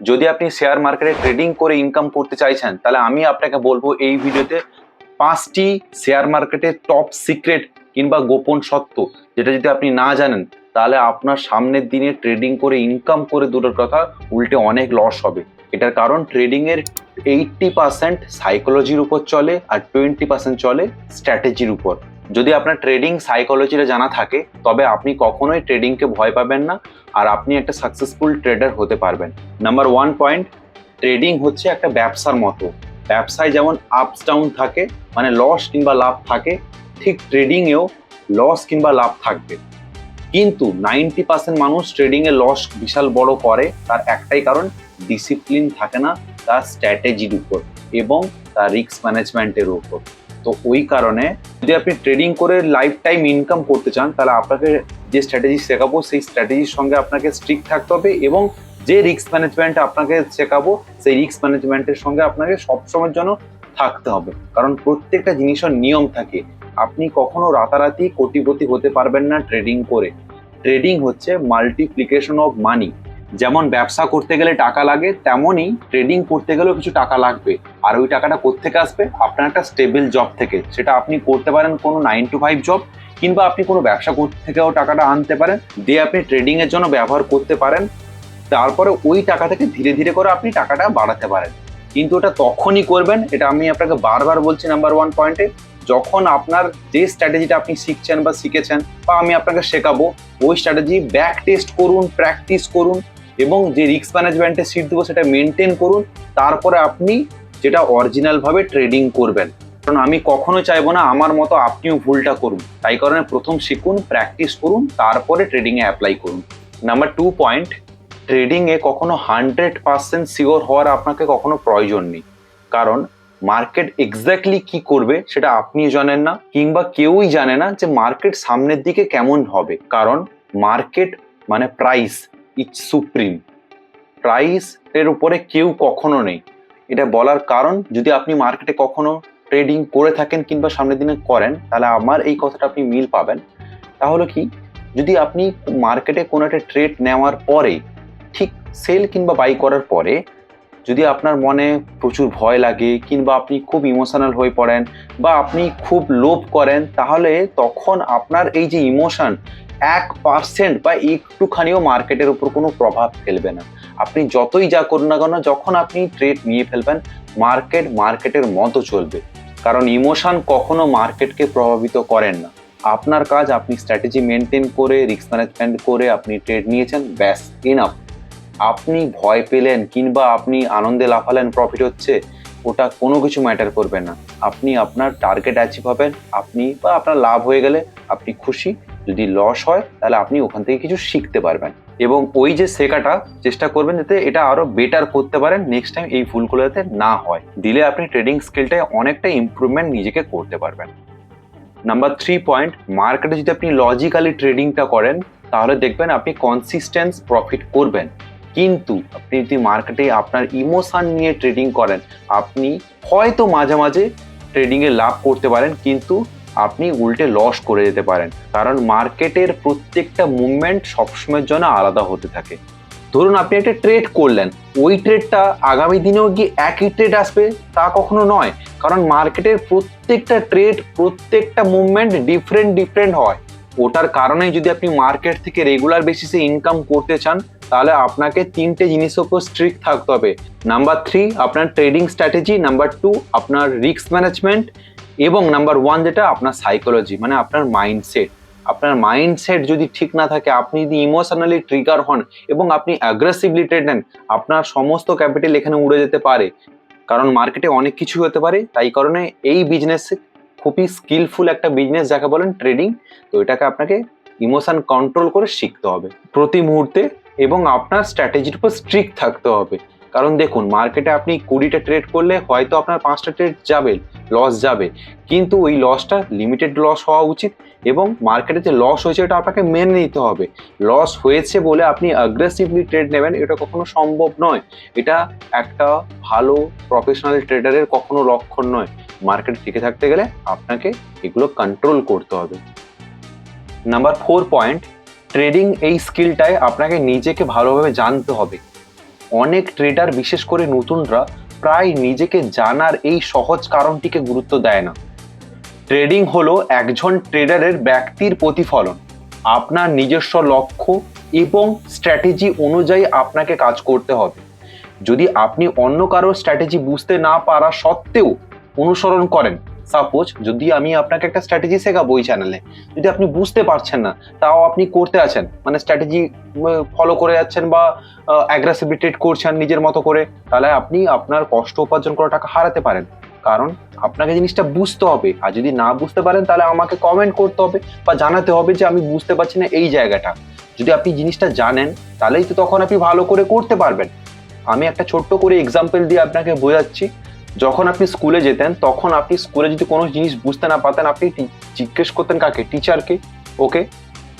যদি আপনি শেয়ার মার্কেটে ট্রেডিং করে ইনকাম করতে চাইছেন, তাহলে আমি আপনাকে বলব এই ভিডিওতে পাঁচটি শেয়ার মার্কেটের টপ সিক্রেট কিংবা গোপন সত্য যেটা যদি আপনি না জানেন, তাহলে আপনার সামনের দিনে ট্রেডিং করে ইনকাম করে দূরের কথা উল্টে অনেক লস হবে। এটার কারণ ট্রেডিং এর এইটটি পার্সেন্ট সাইকোলজির উপর চলে আর টোয়েন্টি পার্সেন্ট চলে স্ট্র্যাটেজির উপর। যদি আপনার ট্রেডিং সাইকোলজিটা জানা থাকে, তবে আপনি কখনোই ট্রেডিংকে ভয় পাবেন না আর আপনি একটা সাকসেসফুল ট্রেডার হতে পারবেন। নাম্বার ওয়ান পয়েন্ট ট্রেডিং হচ্ছে একটা ব্যবসার মতো। ব্যবসায় যেমন আপস ডাউন থাকে মানে লস কিংবা লাভ থাকে, ঠিক ট্রেডিংয়েও লস কিংবা লাভ থাকবে। কিন্তু নাইনটি পার্সেন্ট মানুষ ট্রেডিংয়ে লস বিশাল বড় করে, তার একটাই কারণ ডিসিপ্লিন থাকে না, তার স্ট্র্যাটেজির উপর এবং তার রিস্ক ম্যানেজমেন্টের উপর। তো ওই কারণে যদি আপনি ট্রেডিং করে লাইফ টাইম ইনকাম করতে চান, তাহলে আপনাকে যে স্ট্র্যাটেজি শেখাবো, সেই স্ট্র্যাটেজির সঙ্গে আপনাকে স্ট্রিক্ট থাকতে হবে এবং যে রিস্ক ম্যানেজমেন্ট আপনাকে শেখাবো, সেই রিস্ক ম্যানেজমেন্টের সঙ্গে আপনাকে সবসময়ের জন্য থাকতে হবে। কারণ প্রত্যেকটা জিনিসের নিয়ম থাকে। আপনি কখনো রাতারাতি কোটিপতি হতে পারবেন না ট্রেডিং করে। ট্রেডিং হচ্ছে মাল্টিপ্লিকেশন অফ মানি যেমন ব্যবসা করতে গেলে টাকা লাগে, তেমনই ট্রেডিং করতে গেলেও কিছু টাকা লাগবে। আর ওই টাকাটা কোত্থেকে আসবে? আপনার একটা স্টেবল জব থেকে। সেটা আপনি করতে পারেন কোনো নাইন টু ফাইভ জব কিংবা আপনি কোনো ব্যবসা করতে থেকেও টাকাটা আনতে পারেন। দিয়ে আপনি ট্রেডিংয়ের জন্য ব্যবহার করতে পারেন। তারপরে ওই টাকা থেকে ধীরে ধীরে করে আপনি টাকাটা বাড়াতে পারেন। কিন্তু ওটা তখনই করবেন, এটা আমি আপনাকে বারবার বলছি নাম্বার ওয়ান পয়েন্টে যখন আপনার যে স্ট্র্যাটেজিটা আপনি শিখছেন বা শিখেছেন, বা আমি আপনাকে শেখাবো, ওই স্ট্র্যাটেজি ব্যাক টেস্ট করুন প্র্যাকটিস করুন এবং যে রিস্ক ম্যানেজমেন্টের সিট দেবো সেটা মেনটেন করুন, তারপরে আপনি যেটা অরিজিনালভাবে ট্রেডিং করবেন। কারণ আমি কখনো চাইব না আমার মতো আপনিও ভুলটা করুন। তাই কারণে প্রথম শিখুন প্র্যাকটিস করুন, তারপরে ট্রেডিংয়ে অ্যাপ্লাই করুন। নাম্বার টু পয়েন্ট ট্রেডিংয়ে কখনো হান্ড্রেড পার্সেন্ট শিওর হওয়ার আপনাকে কখনো প্রয়োজন নেই। কারণ মার্কেট এক্স্যাক্টলি কি করবে সেটা আপনি জানেন না, কিংবা কেউই জানে না যে মার্কেট সামনের দিকে কেমন হবে। কারণ মার্কেট মানে প্রাইস ইট সুপ্রিম প্রাইস এর উপরে কেউ কখনো নেই। এটা বলার কারণ, যদি আপনি মার্কেটে কখনো ট্রেডিং করে থাকেন কিংবা সামনের দিনে করেন, তাহলে আমার এই কথাটা আপনি মিল পাবেন। তাহলে কি? যদি আপনি মার্কেটে কোনো একটা ট্রেড নেওয়ার পরে, ঠিক সেল কিংবা বাই করার পরে, যদি আপনার মনে প্রচুর ভয় লাগে কিংবা আপনি খুব ইমোশনাল হয়ে পড়েন বা আপনি খুব লোভ করেন, তাহলে তখন আপনার এই যে ইমোশন এক পার্সেন্ট বা একটুখানিও মার্কেটের উপর কোনো প্রভাব ফেলবে না। আপনি যতই যা করুন না কেন, যখন আপনি ট্রেড নিয়ে ফেলবেন মার্কেট মার্কেটের মতো চলবে। কারণ ইমোশন কখনো মার্কেটকে প্রভাবিত করেন না। আপনার কাজ, আপনি স্ট্র্যাটেজি মেনটেন করে রিস্ক ম্যানেজমেন্ট করে আপনি ট্রেড নিয়েছেন, ব্যাস ইনাফ আপনি ভয় পেলেন কিংবা আপনি আনন্দে লাফালেন প্রফিট হচ্ছে, ওটা কোনো কিছু ম্যাটার করবে না। আপনি আপনার টার্গেট অ্যাচিভ হবেন, আপনি বা আপনার লাভ হয়ে গেলে আপনি খুশি যদি লস হয়, তাহলে আপনি ওখান থেকে কিছু শিখতে পারবেন। এবং ওই যে শেখাটা, চেষ্টা করবেন যাতে এটা আরও বেটার করতে পারেন নেক্সট টাইম এই ভুলগুলো যাতে না হয়। দিলে আপনি ট্রেডিং স্কিলটায় অনেকটা ইমপ্রুভমেন্ট নিজেকে করতে পারবেন। নাম্বার থ্রি পয়েন্ট মার্কেটে যদি আপনি লজিক্যালি ট্রেডিংটা করেন, তাহলে দেখবেন আপনি কনসিস্টেন্স প্রফিট করবেন। কিন্তু আপনি যদি মার্কেটে আপনার ইমোশান নিয়ে ট্রেডিং করেন, আপনি হয়তো মাঝে মাঝে ট্রেডিংয়ে লাভ করতে পারেন, কিন্তু আপনি উল্টে লস করে যেতে পারেন। কারণ মার্কেটের প্রত্যেকটা মুভমেন্ট সবসময়ের জন্য আলাদা হতে থাকে। ধরুন আপনি একটা ট্রেড করলেন। ওই ট্রেডটা আগামী দিনেও কি একই ট্রেড আসবে? তা কখনো নয়। কারণ মার্কেটের প্রত্যেকটা ট্রেড প্রত্যেকটা মুভমেন্ট ডিফারেন্ট ডিফারেন্ট হয়। ওটার কারণে যদি আপনি মার্কেট থেকে রেগুলার বেসিসে ইনকাম করতে চান, তাহলে আপনাকে তিনটে জিনিসের উপর স্ট্রিক্ট থাকতে হবে। নাম্বার থ্রি আপনার ট্রেডিং স্ট্র্যাটেজি নাম্বার টু আপনার রিস্ক ম্যানেজমেন্ট এবং নাম্বার ওয়ান যেটা আপনার সাইকোলজি মানে আপনার মাইন্ডসেট আপনার মাইন্ডসেট যদি ঠিক না থাকে, আপনি যদি ইমোশনালি ট্রিগার হন এবং আপনি অ্যাগ্রেসিভলি ট্রেড নেন, আপনার সমস্ত ক্যাপিটাল এখানে উড়ে যেতে পারে। কারণ মার্কেটে অনেক কিছু হতে পারে, তাই কারণে এই বিজনেস খুবই স্কিলফুল একটা বিজনেস যাকে বলেন ট্রেডিং তো এটাকে আপনাকে ইমোশন কন্ট্রোল করে শিখতে হবে প্রতি মুহূর্তে এবং আপনার স্ট্র্যাটেজির উপর স্ট্রিক্ট থাকতে হবে। কারণ দেখুন মার্কেটে আপনি কুড়িটা ট্রেড করলে হয়তো আপনার পাঁচটা ট্রেড যাবে লস যাবে। কিন্তু ওই লসটা লিমিটেড লস হওয়া উচিত এবং মার্কেটে যে লস হয়েছে এটা আপনাকে মেনে নিতে হবে। লস হয়েছে বলে আপনি অ্যাগ্রেসিভলি ট্রেড নেবেন, এটা কখনো সম্ভব নয়। এটা একটা ভালো প্রফেশনাল ট্রেডারের কখনো লক্ষণ নয়। মার্কেটে টিকে থাকতে গেলে আপনাকে এগুলো কন্ট্রোল করতে হবে। নাম্বার ফোর পয়েন্ট ট্রেডিং এই স্কিলটায় আপনাকে নিজেকে ভালোভাবে জানতে হবে। অনেক ট্রেডার বিশেষ করে নতুনরা, প্রায় নিজেকে জানার এই সহজ কারণটিকে গুরুত্ব দেয় না। ট্রেডিং হলো একজন ট্রেডারের ব্যক্তির প্রতিফলন, আপনার নিজস্ব লক্ষ্য এবং স্ট্র্যাটেজি অনুযায়ী আপনাকে কাজ করতে হবে। যদি আপনি অন্য কারোর স্ট্র্যাটেজি বুঝতে না পারা সত্ত্বেও অনুসরণ করেন সাপোজ যদি আমি আপনাকে একটা স্ট্র্যাটেজি শেখাবো ওই চ্যানেলে যদি আপনি বুঝতে পারছেন না, তাও আপনি করতে আছেন মানে স্ট্র্যাটেজি ফলো করে যাচ্ছেন বা অ্যাগ্রেসিভলি ট্রেড করছেন নিজের মতো করে, তাহলে আপনি আপনার কষ্ট উপার্জন করা টাকা হারাতে পারেন। কারণ আপনাকে জিনিসটা বুঝতে হবে, আর যদি না বুঝতে পারেন, তাহলে আমাকে কমেন্ট করতে হবে বা জানাতে হবে যে আমি বুঝতে পারছি না এই জায়গাটা। যদি আপনি জিনিসটা জানেন, তাহলেই তো তখন আপনি ভালো করে করতে পারবেন। আমি একটা ছোট্ট করে এক্সাম্পল দিয়ে আপনাকে বোঝাচ্ছি। যখন আপনি স্কুলে যেতেন, তখন আপনি স্কুলে যদি কোনো জিনিস বুঝতে না পারতেন, আপনি জিজ্ঞেস করতেন কাকে? টিচারকে, ওকে?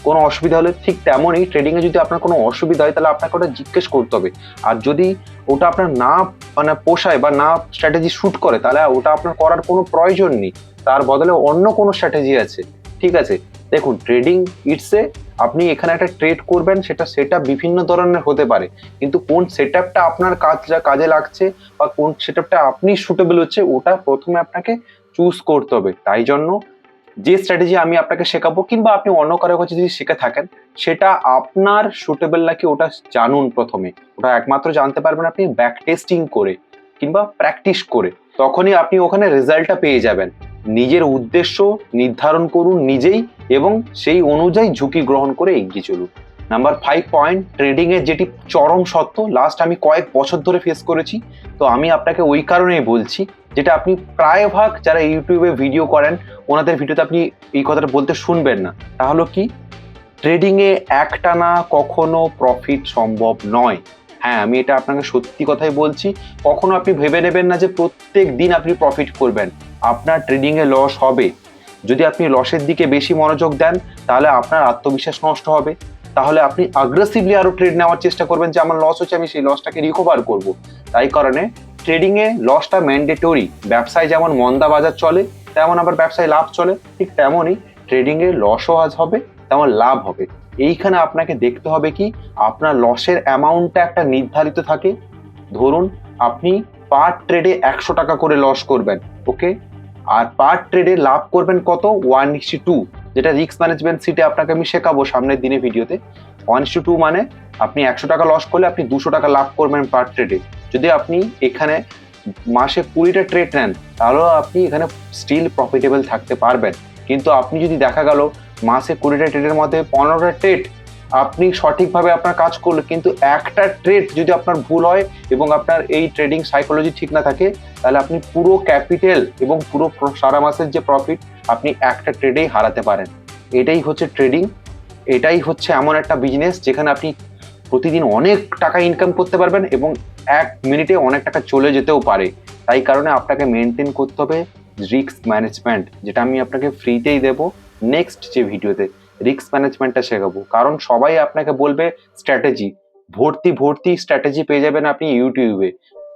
কোনো অসুবিধা হলে ঠিক তেমনই ট্রেডিংয়ে যদি আপনার কোনো অসুবিধা হয়, তাহলে আপনাকে ওটা জিজ্ঞেস করতে হবে। আর যদি ওটা আপনার না মানে পোষায় বা না স্ট্র্যাটেজি শ্যুট করে, তাহলে ওটা আপনার করার কোনো প্রয়োজন নেই। তার বদলে অন্য কোনো স্ট্র্যাটেজি আছে। ঠিক আছে? দেখুন ট্রেডিং ইটসে আপনি এখানে একটা ট্রেড করবেন, সেটা সেটা বিভিন্ন ধরনের হতে পারে। কিন্তু কোন সেট আপনার কাজ, কাজে লাগছে বা কোন সেট আপনি সুটেবল হচ্ছে, ওটা প্রথমে আপনাকে চুজ করতে হবে। তাই জন্য যে স্ট্র্যাটেজি আমি আপনাকে শেখাবো, কিংবা আপনি অন্য কারও কাছে যদি শিখে থাকেন, সেটা আপনার সুটেবল নাকি ওটা জানুন প্রথমে। ওটা একমাত্র জানতে পারবেন আপনি ব্যাক টেস্টিং করে, কিংবা প্র্যাকটিস করে। তখনই আপনি ওখানে রেজাল্টটা পেয়ে যাবেন। নিজের উদ্দেশ্য নির্ধারণ করুন নিজেই এবং সেই অনুযায়ী ঝুঁকি গ্রহণ করে এগিয়ে চলুন। নাম্বার ফাইভ পয়েন্ট ট্রেডিং এর যেটি চরম সত্য লাস্ট আমি কয়েক বছর ধরে ফেস করেছি, তো আমি আপনাকে ওই কারণেই বলছি, যেটা আপনি প্রায় ভাগ যারা ইউটিউবে ভিডিও করেন, ওনাদের ভিডিওতে আপনি এই কথাটা বলতে শুনবেন না। তাহলে কি? ট্রেডিংয়ে একটানা কখনো প্রফিট সম্ভব নয়। হ্যাঁ আমি এটা আপনাকে সত্যি কথাই বলছি, কখনো আপনি ভেবে নেবেন না যে প্রত্যেক দিন আপনি প্রফিট করবেন। আপনার ট্রেডিংয়ে লস হবে। যদি আপনি লসের দিকে বেশি মনোযোগ দেন, তাহলে আপনার আত্মবিশ্বাস নষ্ট হবে। তাহলে আপনি আগ্রেসিভলি আরও ট্রেড নেওয়ার চেষ্টা করবেন যে, আমার লস হচ্ছে, আমি সেই লসটাকে রিকভার করব। তাই কারণে ট্রেডিংয়ে লসটা ম্যান্ডেটরি ব্যবসায় যেমন মন্দা বাজার চলে, তেমন আবার ব্যবসায় লাভ চলে। ঠিক তেমনই ট্রেডিংয়ে লসও আজ হবে, তেমন লাভ হবে। এইখানে আপনাকে দেখতে হবে কি, আপনার লসের অ্যামাউন্টটা একটা নির্ধারিত থাকে। ধরুন, আপনি পার ট্রেডে একশো টাকা করে লস করবেন ওকে আর পার ট্রেডে লাভ করবেন কত? ওয়ান ইক্সি টু যেটা রিস্ক ম্যানেজমেন্ট সিটে আপনাকে আমি শেখাবো সামনের দিনে ভিডিওতে। ওয়ান ইস্টু টু মানে আপনি একশো টাকা লস করলে আপনি দুশো টাকা লাভ করবেন পার ট্রেডে যদি আপনি এখানে মাসে কুড়িটা ট্রেড নেন, তাহলেও আপনি এখানে স্টিল প্রফিটেবল থাকতে পারবেন। কিন্তু আপনি যদি দেখা গেল মাসে কুড়িটা ট্রেডের মধ্যে পনেরোটা ট্রেড আপনি সঠিকভাবে আপনার কাজ করলে কিন্তু একটা ট্রেড যদি আপনার ভুল হয় এবং আপনার এই ট্রেডিং সাইকোলজি ঠিক না থাকে, তাহলে আপনি পুরো ক্যাপিটাল এবং পুরো সারা মাসের যে প্রফিট আপনি একটা ট্রেডেই হারাতে পারেন। এটাই হচ্ছে ট্রেডিং এটাই হচ্ছে এমন একটা বিজনেস যেখানে আপনি প্রতিদিন অনেক টাকা ইনকাম করতে পারবেন এবং এক মিনিটে অনেক টাকা চলে যেতেও পারে। তাই কারণে আপনাকে মেনটেন করতে হবে রিস্ক ম্যানেজমেন্ট যেটা আমি আপনাকে ফ্রিতেই দেবো নেক্সট যে ভিডিওতে রিস্ক ম্যানেজমেন্টটা শেখাবো। কারণ সবাই আপনাকে বলবে স্ট্র্যাটেজি ভর্তি ভর্তি স্ট্র্যাটেজি পেয়ে যাবেন আপনি ইউটিউবে।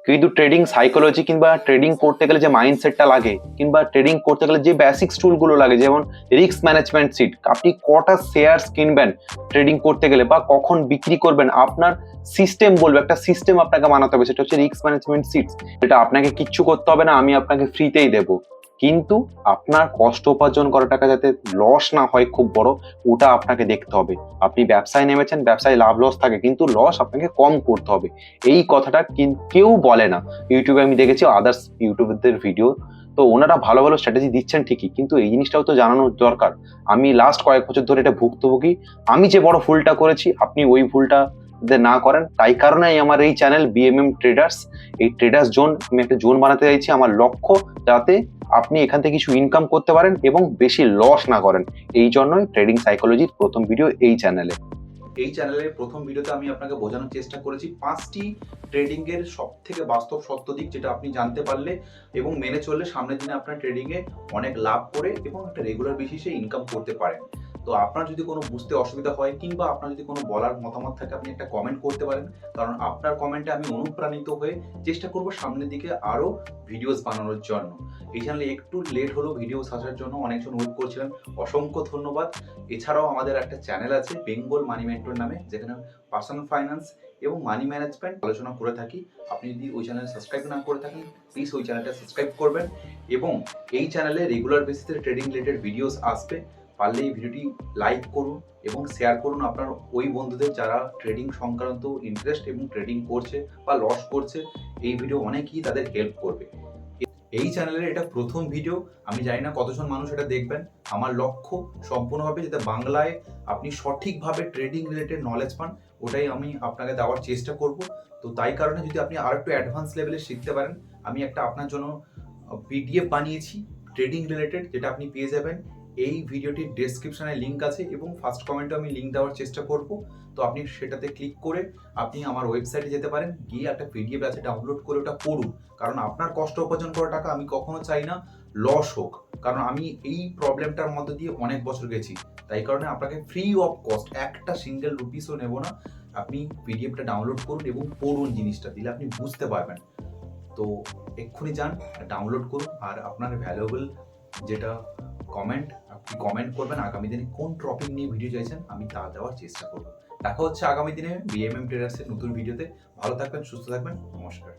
কিন্তু ট্রেডিং সাইকোলজি কিংবা ট্রেডিং করতে গেলে যে মাইন্ডসেটটা লাগে, কিংবা ট্রেডিং করতে গেলে যে বেসিক টুলগুলো লাগে, যেমন রিস্ক ম্যানেজমেন্ট সিট আপনি কটা শেয়ার্স কিনবেন ট্রেডিং করতে গেলে বা কখন বিক্রি করবেন, আপনার সিস্টেম বলবে, একটা সিস্টেম আপনাকে মানাতে হবে, সেটা হচ্ছে রিস্ক ম্যানেজমেন্ট সিটস এটা আপনাকে কিচ্ছু করতে হবে না, আমি আপনাকে ফ্রিতেই দেবো। কিন্তু আপনার কষ্ট উপার্জন করা টাকা যাতে লস না হয় খুব বড়, ওটা আপনাকে দেখতে হবে। আপনি ব্যবসায় নেমেছেন, ব্যবসায় লাভ লস থাকে, কিন্তু লস আপনাকে কম করতে হবে। এই কথাটা কেউ বলে না। ইউটিউবে আমি দেখেছি আদার্স ইউটিউবারদের ভিডিও তো ওনারা ভালো ভালো স্ট্র্যাটেজি দিচ্ছেন ঠিকই, কিন্তু এই জিনিসটাও তো জানানো দরকার। আমি লাস্ট কয়েক বছর ধরে এটা ভুক্তভোগী। আমি যে বড় ভুলটা করেছি, আপনি ওই ভুলটা না করেন, তাই কারণেই আমার এই চ্যানেল বিএমএম ট্রেডার্স এই ট্রেডার্স জোন আমি একটা জোন বানাতে চাইছি। আমার লক্ষ্য যাতে আপনি এখান থেকে কিছু ইনকাম করতে পারেন এবং বেশি লস না করেন। এই জন্যই ট্রেডিং সাইকোলজির প্রথম ভিডিও এই চ্যানেলে এই চ্যানেলের প্রথম ভিডিওতে আমি আপনাকে বোঝানোর চেষ্টা করেছি পাঁচটি ট্রেডিং এর সব থেকে বাস্তব সত্য দিক যেটা আপনি জানতে পারলে এবং মেনে চললে সামনের দিনে আপনার ট্রেডিং এ অনেক লাভ করে এবং একটা রেগুলার বেসিসে ইনকাম করতে পারেন। তো আপনার যদি কোনো বুঝতে অসুবিধা হয় কিংবা আপনার যদি কোনো বলার মতামত থাকে, আপনি একটা কমেন্ট করতে পারেন। কারণ আপনার কমেন্টে আমি অনুপ্রাণিত হয়ে চেষ্টা করব সামনের দিকে আরও ভিডিওস বানানোর জন্য। এই চ্যানেলে একটু লেট হলো ভিডিওস আসার জন্য অনেকজন ওয়েট করছিলেন। অসংখ্য ধন্যবাদ। এছাড়াও আমাদের একটা চ্যানেল আছে বেঙ্গল মানি মেন্টর নামে, যেখানে পার্সোনাল ফাইন্যান্স এবং মানি ম্যানেজমেন্ট আলোচনা করে থাকি। আপনি যদি ওই চ্যানেল সাবস্ক্রাইব না করে থাকেন প্লিজ ওই চ্যানেলটা সাবস্ক্রাইব করবেন। এবং এই চ্যানেলে রেগুলার বেসিসে ট্রেডিং রিলেটেড ভিডিওস আসবে। পারলে এই ভিডিওটি লাইক করুন এবং শেয়ার করুন আপনার ওই বন্ধুদের যারা ট্রেডিং সংক্রান্ত ইন্টারেস্ট এবং ট্রেডিং করছে বা লস করছে, এই ভিডিও অনেকই তাদের হেল্প করবে। এই চ্যানেলের এটা প্রথম ভিডিও আমি জানি না কতজন মানুষ এটা দেখবেন। আমার লক্ষ্য সম্পূর্ণভাবে যাতে বাংলায় আপনি সঠিকভাবে ট্রেডিং রিলেটেড নলেজ পান, ওটাই আমি আপনাকে দেওয়ার চেষ্টা করব। তো তাই কারণে যদি আপনি আর একটু অ্যাডভান্স লেভেলে শিখতে পারেন, আমি একটা আপনার জন্য পিডিএফ বানিয়েছি ট্রেডিং রিলেটেড যেটা আপনি পেয়ে যাবেন। এই ভিডিওটির ডেসক্রিপশনে লিঙ্ক আছে এবং ফার্স্ট কমেন্টে আমি লিঙ্ক দেওয়ার চেষ্টা করব। তো আপনি সেটাতে ক্লিক করে আপনি আমার ওয়েবসাইটে যেতে পারেন, গিয়ে একটা পিডিএফ আছে ডাউনলোড করে ওটা পড়ুন। কারণ আপনার কষ্ট উপার্জন করা টাকা আমি কখনো চাই না লস হোক। কারণ আমি এই প্রবলেমটার মধ্যে দিয়ে অনেক বছর গেছি। তাই কারণে আপনাকে ফ্রি অফ কস্ট একটা সিঙ্গেল রুপিসও নেব না। আপনি পিডিএফটা ডাউনলোড করুন এবং পড়ুন জিনিসটা, দিলে আপনি বুঝতে পারবেন। তো এক্ষুনি যান ডাউনলোড করুন, আর আপনার ভ্যালুয়েবল যেটা কমেন্ট আপনি কমেন্ট করবেন। আগামী দিনে কোন টপিক নিয়ে ভিডিও চাইছেন, আমি তা দেওয়ার চেষ্টা করব। দেখা হচ্ছে আগামী দিনে বিএমএম ট্রেডার্সের নতুন ভিডিওতে ভালো থাকবেন, সুস্থ থাকবেন। নমস্কার।